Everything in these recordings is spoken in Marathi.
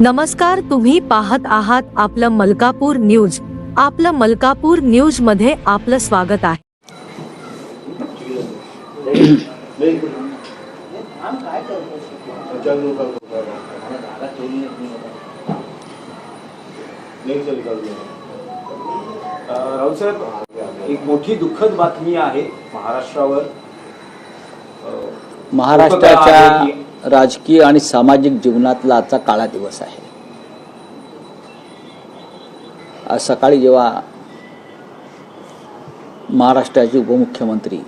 नमस्कार तुम्ही पाहत आहात आपलं मलकापूर न्यूज. आपलं मलकापूर न्यूजमध्ये आपलं स्वागत आहे. एक मोठी दुःखद बातमी आहे महाराष्ट्रावर. महाराष्ट्राच्या राजकीय आणि सामाजिक जीवनातला आजचा काळा दिवस आहे. आज सकाळी जेव्हा महाराष्ट्राचे उपमुख्यमंत्री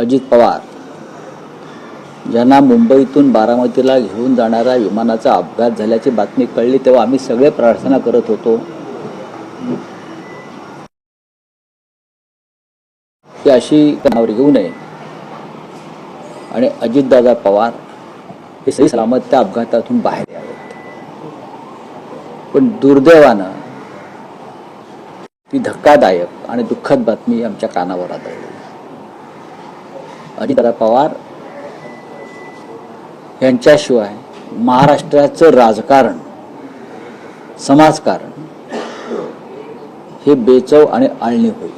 अजित पवार ज्यांना मुंबईतून बारामतीला घेऊन जाणाऱ्या विमानाचा अपघात झाल्याची बातमी कळली तेव्हा आम्ही सगळे प्रार्थना करत होतो. की अशी कानावर घेऊ नये. आणि अजितदादा पवार हे सही सलामत त्या अपघातातून बाहेर यावेत पण दुर्दैवानं ती धक्कादायक आणि दुःखद बातमी आमच्या कानावर आदळली अजितदादा पवार यांच्याशिवाय महाराष्ट्राचं राजकारण समाजकारण हे बेचव आणि आळणी होईल.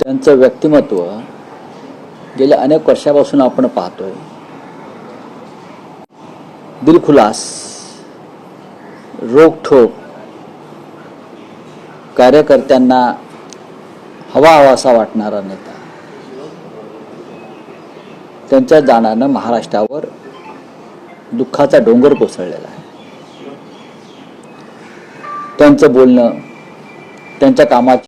त्यांचं व्यक्तिमत्व गेल्या अनेक वर्षापासून आपण पाहतोय. दिलखुलास रोखोक कार्यकर्त्यांना हवा हवासा वाटणारा नेता. त्यांच्या जाण्यानं महाराष्ट्रावर दुःखाचा डोंगर कोसळलेला आहे. त्यांचं बोलणं त्यांच्या कामाची